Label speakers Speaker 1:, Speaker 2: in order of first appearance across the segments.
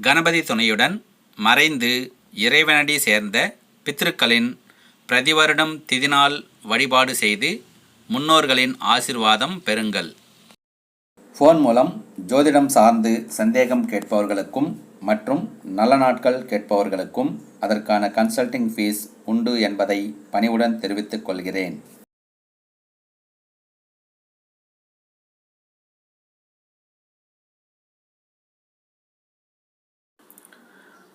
Speaker 1: கணபதி துணையுடன் மறைந்து இறைவனடி சேர்ந்த பித்ருக்களின் பிரதிவருடம் திதிநாள் வழிபாடு செய்து முன்னோர்களின் ஆசிர்வாதம் பெறுங்கள். ஃபோன் மூலம் ஜோதிடம் சார்ந்து சந்தேகம் கேட்பவர்களுக்கும் மற்றும் நல்ல நாட்கள் கேட்பவர்களுக்கும் அதற்கான கன்சல்டிங் ஃபீஸ் உண்டு என்பதை பணிவுடன் தெரிவித்துக் கொள்கிறேன்.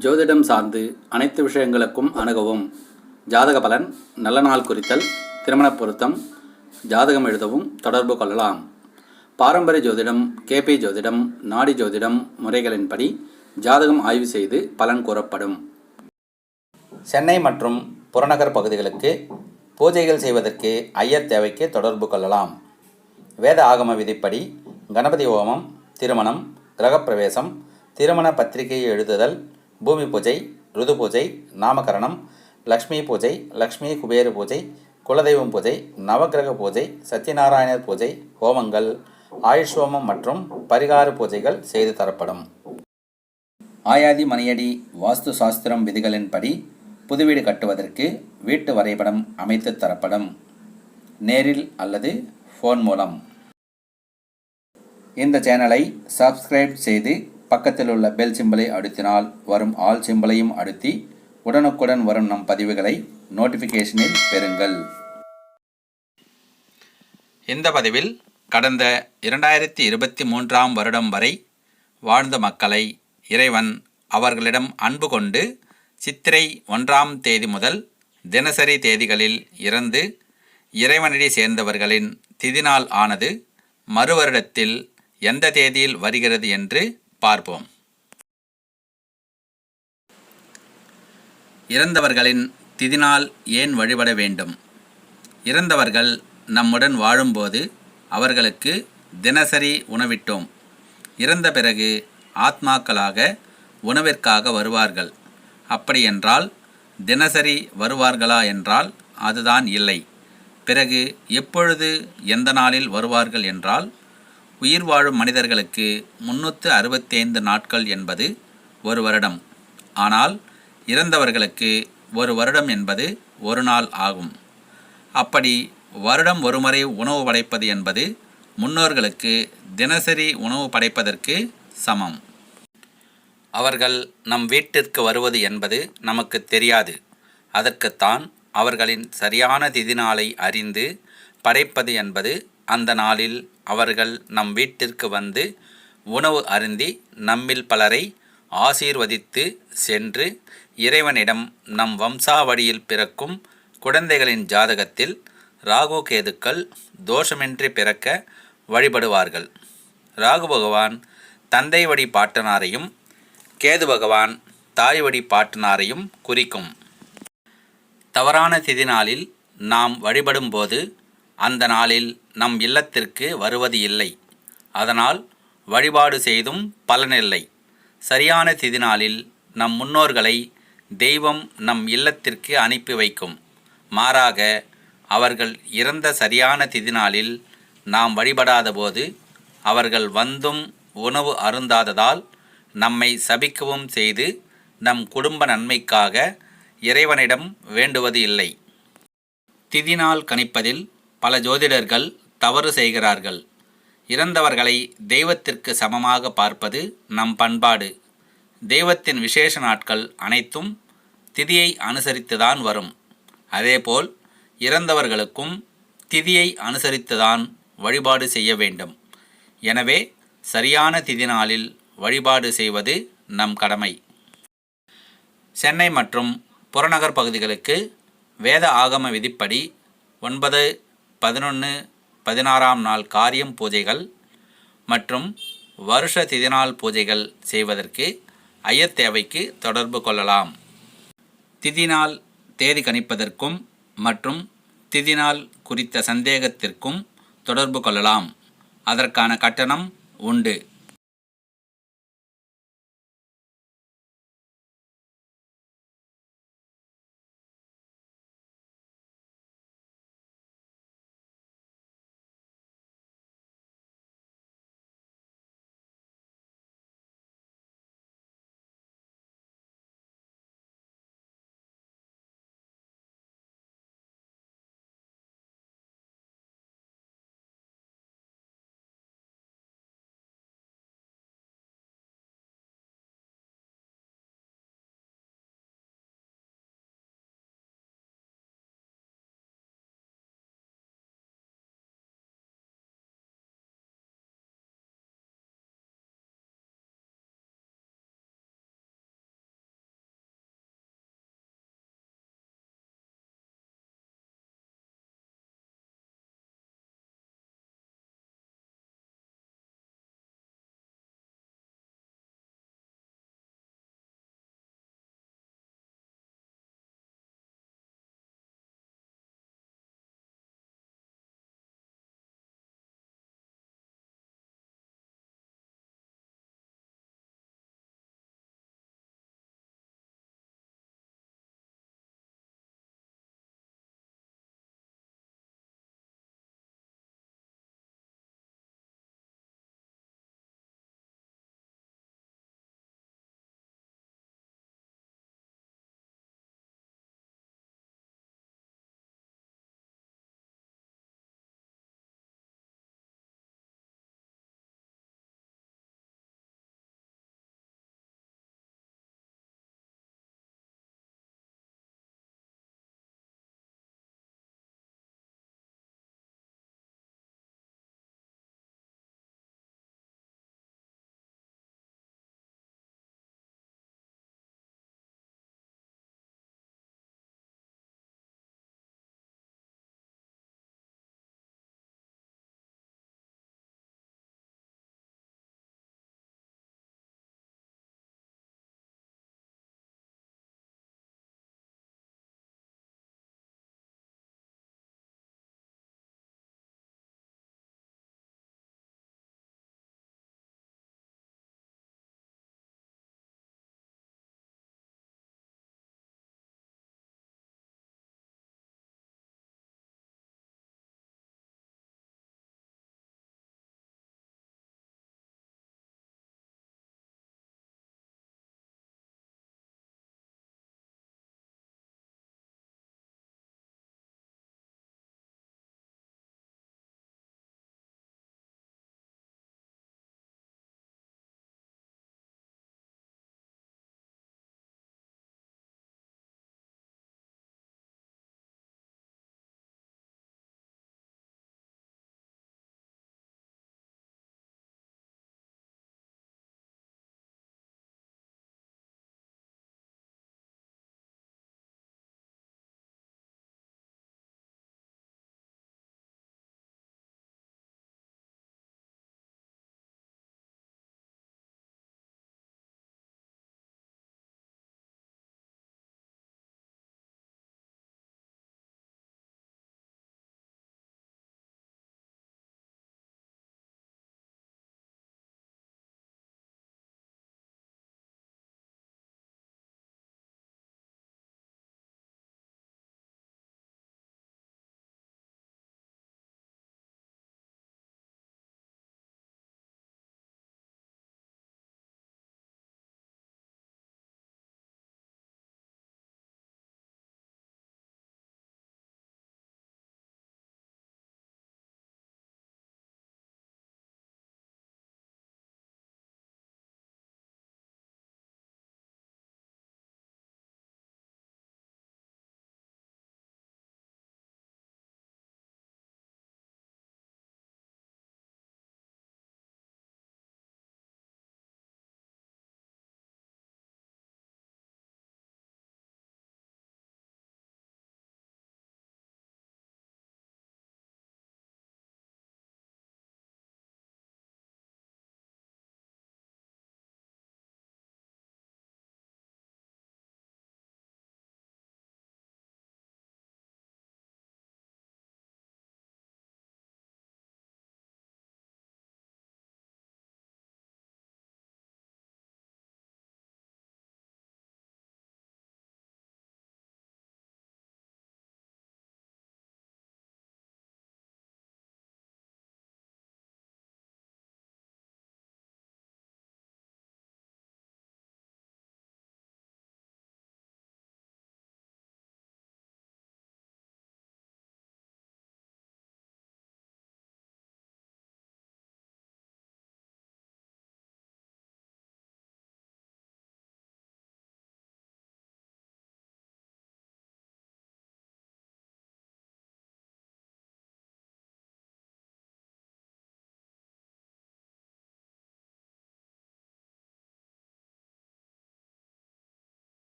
Speaker 1: ஜோதிடம் சார்ந்து அனைத்து விஷயங்களுக்கும் அணுகவும். ஜாதக பலன் நல்ல நாள் குறித்தல் திருமணப் பொருத்தம் ஜாதகம் எழுதவும் தொடர்பு கொள்ளலாம். பாரம்பரிய ஜோதிடம் கேபி ஜோதிடம் நாடி ஜோதிடம் முறைகளின்படி ஜாதகம் ஆய்வு செய்து பலன் கூறப்படும். சென்னை மற்றும் புறநகர் பகுதிகளுக்கு பூஜைகள் செய்வதற்கு ஐயர் தேவைக்கு தொடர்பு கொள்ளலாம். வேத ஆகம விதிப்படி கணபதி ஹோமம் திருமணம் கிரகப்பிரவேசம் திருமண பத்திரிகை எழுதுதல் பூமி பூஜை ருது பூஜை நாமகரணம் லக்ஷ்மி பூஜை லக்ஷ்மி குபேர பூஜை குலதெய்வம் பூஜை நவக்கிரக பூஜை சத்யநாராயணர் பூஜை ஹோமங்கள் ஆயுஷ் ஹோமம் மற்றும் பரிகார பூஜைகள் செய்து தரப்படும். ஆயாதி மணியடி வாஸ்து சாஸ்திரம் விதிகளின்படி புது வீடு கட்டுவதற்கு வீட்டு வரைபடம் அமைத்து தரப்படும். நேரில் அல்லது ஃபோன் மூலம். இந்த சேனலை சப்ஸ்கிரைப் செய்து பக்கத்தில் உள்ள பெல் சிம்பிளை அழுத்தினால் வரும் ஆல் சிம்பலையும் அழுத்தி உடனுக்குடன் வரும் நம் பதிவுகளை நோட்டிஃபிகேஷனில் பெறுங்கள். இந்த பதிவில் கடந்த இரண்டாயிரத்தி இருபத்தி மூன்றாம் வருடம் வரை வாழ்ந்த மக்களை இறைவன் அவர்களிடம் அன்பு கொண்டு சித்திரை ஒன்றாம் தேதி முதல் தினசரி தேதிகளில் இறந்து இறைவனடி சேர்ந்தவர்களின் திதிநாள் ஆனது மறுவருடத்தில் எந்த தேதியில் வருகிறது என்று பார்ப்போம். இறந்தவர்களின் திதிநாள் ஏன் வழிபட வேண்டும்? இறந்தவர்கள் நம்முடன் வாழும்போது அவர்களுக்கு தினசரி உணவிட்டோம். இறந்த பிறகு ஆத்மாக்களாக உணவிற்காக வருவார்கள். அப்படியென்றால் தினசரி வருவார்களா என்றால் அதுதான் இல்லை. பிறகு எப்பொழுது எந்த நாளில் வருவார்கள் என்றால் உயிர் வாழும் மனிதர்களுக்கு முன்னூற்று அறுபத்தைந்து நாட்கள் என்பது ஒரு வருடம். ஆனால் இறந்தவர்களுக்கு ஒரு வருடம் என்பது ஒரு நாள் ஆகும். அப்படி வருடம் ஒருமுறை உணவு படைப்பது என்பது முன்னோர்களுக்கு தினசரி உணவு படைப்பதற்கு சமம். அவர்கள் நம் வீட்டிற்கு வருவது என்பது நமக்கு தெரியாது. அதற்குத்தான் அவர்களின் சரியான திதி நாளை அறிந்து படைப்பது என்பது அந்த நாளில் அவர்கள் நம் வீட்டிற்கு வந்து உணவு அருந்தி நம்மில் பலரை ஆசீர்வதித்து சென்று இறைவனிடம் நம் வம்சாவடியில் பிறக்கும் குழந்தைகளின் ஜாதகத்தில் ராகு கேதுக்கள் தோஷமின்றி பிறக்க வழிபடுவார்கள். ராகு பகவான் தந்தை வழி பாட்டனாரையும் கேது பகவான் தாய் வழி பாட்டனாரையும் குறிக்கும். தவறான திதி நாளில் நாம் வழிபடும்போது அந்த நாளில் நம் இல்லத்திற்கு வருவது இல்லை. அதனால் வழிபாடு செய்தும் பலனில்லை சரியான திதி நாளில் நம் முன்னோர்களை தெய்வம் நம் இல்லத்திற்கு அனுப்பி வைக்கும். மாறாக அவர்கள் இறந்த சரியான திதி நாளில் நாம் வழிபடாதபோது அவர்கள் வந்தும் உணவு அருந்தாததால் நம்மை சபிக்கவும் செய்து நம் குடும்ப நன்மைக்காக இறைவனிடம் வேண்டுவது இல்லை. திதினால் கணிப்பதில் பல ஜோதிடர்கள் தவறு செய்கிறார்கள். இறந்தவர்களை தெய்வத்திற்கு சமமாக பார்ப்பது நம் பண்பாடு. தெய்வத்தின் விசேஷ நாட்கள் அனைத்தும் திதியை அனுசரித்துதான் வரும். அதேபோல் இறந்தவர்களுக்கும் திதியை அனுசரித்துதான் வழிபாடு செய்ய வேண்டும். எனவே சரியான திதி நாளில் வழிபாடு செய்வது நம் கடமை. சென்னை மற்றும் புறநகர் பகுதிகளுக்கு வேத ஆகம விதிப்படி ஒன்பது பதினொன்று பதினாறாம் நாள் காரியம் பூஜைகள் மற்றும் வருஷ திதிநாள் பூஜைகள் செய்வதற்கு ஐயத்தேவைக்கு தொடர்பு கொள்ளலாம். திதிநாள் தேதி கணிப்பதற்கும் மற்றும் திதிநாள் குறித்த சந்தேகத்திற்கும் தொடர்பு கொள்ளலாம். அதற்கான கட்டணம் உண்டு.